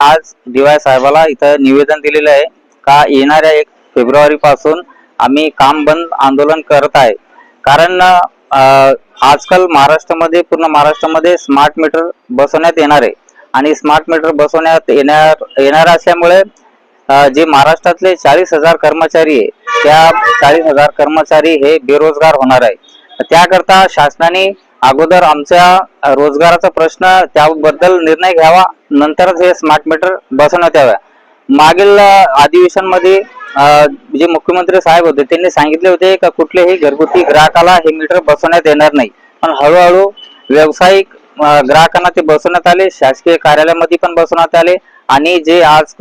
आज डीवाय साहेबाला इथं निवेदन दिलेलं आहे का येणाऱ्या एक फेब्रुवारी पासून आम्ही काम बंद आंदोलन करत आहे. कारण आजकाल महाराष्ट्रामध्ये पूर्ण महाराष्ट्रामध्ये स्मार्ट मीटर बसवण्यात येणार आहे. आणि स्मार्ट मीटर बसवण्यात येणार येणार असल्यामुळे जे महाराष्ट्रातले चाळीस हजार कर्मचारी आहे त्या चाळीस हजार कर्मचारी हे बेरोजगार होणार आहे. त्याकरता शासनाने अगोदर आमच्या रोजगाराचा प्रश्न त्याबद्दल निर्णय घ्यावा नंतरच हे स्मार्ट मीटर बसवण्यात याव्या मागील अ, अधिवेशनमध्ये जे मुख्यमंत्री साहेब होते त्यांनी सांगितले होते का कुठल्याही घरगुती ग्राहकाला हे मीटर बसवण्यात येणार नाही. पण हळूहळू व्यावसायिक ग्राहकांना ते बसवण्यात आले शासकीय कार्यालयामध्ये पण बसवण्यात आले आणि जे आज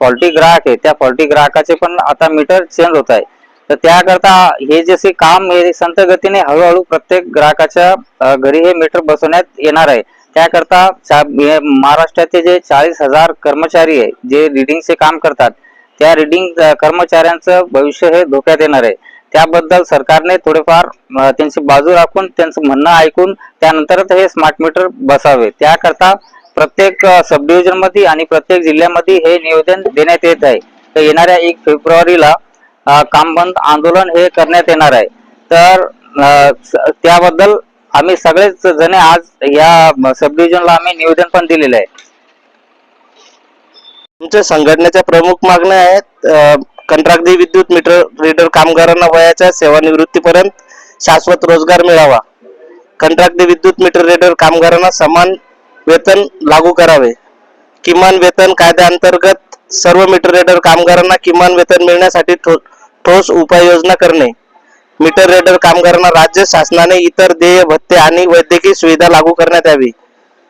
फॉल्टी ग्राहक आहे त्या फॉल्टी ग्राहकाचे पण आता मीटर चेंज होत आहे. तर त्याकरता हे जसे काम हे संत गतीने हळूहळू प्रत्येक ग्राहकाच्या घरी हे मीटर बसवण्यात येणार आहे. त्याकरता महाराष्ट्राचे जे चाळीस हजार कर्मचारी आहे जे रिडिंगचे काम करतात त्या रिडिंग कर्मचाऱ्यांचं भविष्य हे धोक्यात येणार आहे. त्याबद्दल सरकारने थोडेफार त्यांची बाजू राखून त्यांचं म्हणणं ऐकून त्यानंतरच हे स्मार्ट मीटर बसावे. त्याकरता प्रत्येक सब डिव्हिजनमध्ये आणि प्रत्येक जिल्ह्यामध्ये हे नियोजन देण्यात येत आहे. तर येणाऱ्या एक फेब्रुवारीला काम बंद आंदोलन हे करण्यात येणार आहे. तर त्याबद्दल आम्ही सगळेच जण आज या सब डिव्हिजनला आम्ही निवेदन पण दिलेलं आहे. तुमच्या संघटनेच्या प्रमुख मागण्या आहेत अ, कंत्राटदी विद्युत मीटर रीडर कामगारांना वयाच्या सेवानिवृत्तीपर्यंत शाश्वत रोजगार मिळावा. कंत्राटदी विद्युत मीटर रीडर कामगारांना समान वेतन लागू करावे. किमान वेतन कायद्याअंतर्गत सर्व मीटर रीडर कामगारांना किमान वेतन मिळण्यासाठी ठोस ठोस उपाययोजना करणे. मीटर रेडर कामगारांना राज्य शासनाने इतर देय भत्ते आणि वैद्यकीय सुविधा लागू करण्यात यावी.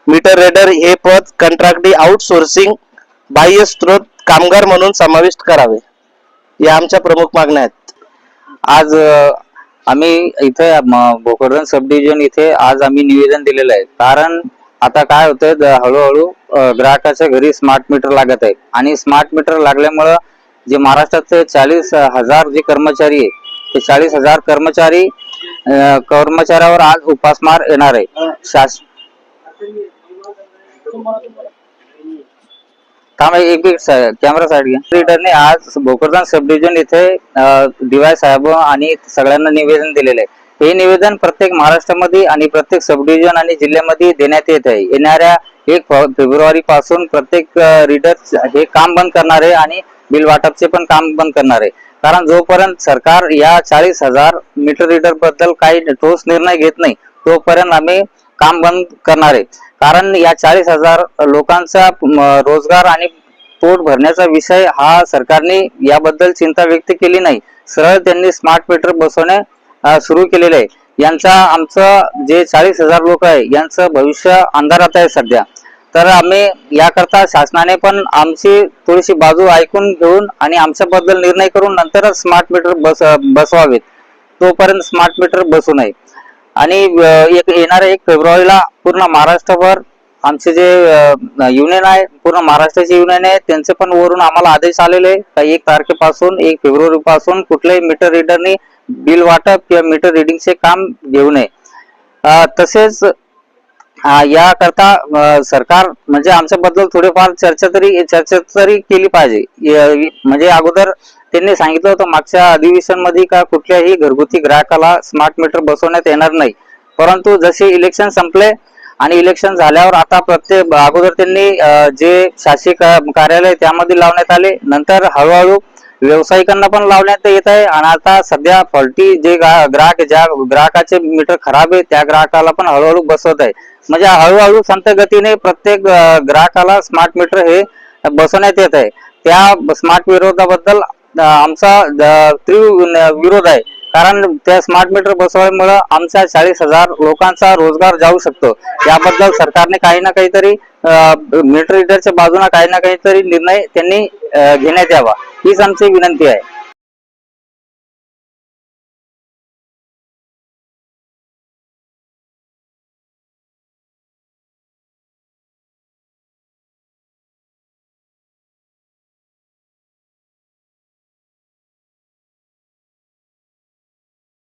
मीटर रेडर हे पद कंत्राटी आउटसोर्सिंग बाह्य स्त्रोत कामगार म्हणून समाविष्ट करावे. या आमच्या प्रमुख मागण्या आहेत. आज आम्ही इथे म- भोकरदन सब डिव्हिजन इथे आज आम्ही निवेदन दिलेलं आहे. कारण आता काय होतंय द- हळूहळू अ, ग्राहकाच्या घरी स्मार्ट मीटर लागत आहे. आणि स्मार्ट मीटर लागल्यामुळं जे महाराष्ट्राचे चाळीस हजार जे कर्मचारी आहे चाळीस हजार कर्मचारी कर्मचाऱ्यावर आज उपासमार येणार आहे. शास एक एक कॅमेरा साईड घ्या लीडरने आज भोकरदान सब डिव्हिजन इथे डीवाय साहेब आणि सगळ्यांना निवेदन दिलेलं आहे. हे निवेदन प्रत्येक महाराष्ट्रामध्ये आणि प्रत्येक सब डिव्हिजन आणि जिल्ह्यामध्ये देण्यात येत आहे. येणाऱ्या एक फेब्रुवारी पासून प्रत्येक रीडर हे काम बंद करणार आहे आणि बिल वाटपचे पण काम बंद करणार आहे. कारण जोपर्यंत सरकार या चाळीस हजार मीटर रीडरबद्दल काही ठोस निर्णय घेत नाही तोपर्यंत आम्ही काम बंद करणार आहे. कारण या चाळीस हजार लोकांचा रोजगार आणि पोट भरण्याचा विषय हा सरकारने याबद्दल चिंता व्यक्त केली नाही. सरळ त्यांनी स्मार्ट मीटर बसवणे सुरू केलेले आहे. यांचा आमचं जे चाळीस हजार लोक आहे यांचं भविष्य अंधारात आहे सध्या. तर आम्ही याकरता शासनाने पण आमची थोडीशी बाजू ऐकून घेऊन आणि आमच्याबद्दल निर्णय करून नंतरच स्मार्ट मीटर बस बसवावेत. तोपर्यंत स्मार्ट मीटर बसू नये. आणि एक येणाऱ्या एक फेब्रुवारीला पूर्ण महाराष्ट्रभर आमचे जे युनियन आहे पूर्ण महाराष्ट्राचे युनियन आहे त्यांचे पण वरून आम्हाला आदेश आलेले आहे. एक तारखेपासून एक फेब्रुवारी पासून कुठल्याही मीटर रीडरनी बिल वाटप किंवा मीटर रिडिंगचे काम घेऊ नये. तसेच याकरता सरकार म्हणजे आमच्याबद्दल थोडीफार चर्चा तरी चर्चा तरी केली पाहिजे. म्हणजे अगोदर त्यांनी सांगितलं होतं मागच्या अधिवेशनमध्ये का कुठल्याही घरगुती ग्राहकाला स्मार्ट मीटर बसवण्यात येणार नाही. परंतु जसे इलेक्शन संपले आणि इलेक्शन झाल्यावर आता प्रत्येक अगोदर त्यांनी जे शासकीय कार्यालय त्यामध्ये लावण्यात आले नंतर हळूहळू व्यावसायिकांना पण लावण्यात येत आहे आणि आता सध्या फॉल्टी जे ग्राहक ज्या ग्राहकाचे मीटर खराब आहे त्या ग्राहकाला पण हळूहळू बसवत आहे. म्हणजे हळूहळू संत गतीने प्रत्येक ग्राहकाला स्मार्ट मीटर हे बसवण्यात येत आहे. त्या स्मार्ट विरोधाबद्दल आमचा तीव्र विरोध आहे. कारण त्या स्मार्ट मीटर बसवल्यामुळं आमच्या चाळीस हजार लोकांचा रोजगार जाऊ शकतो. याबद्दल सरकारने काही ना काहीतरी मीटर रिडरच्या बाजूने काही ना काहीतरी निर्णय त्यांनी घेण्यात यावा. हीच आमची विनंती आहे.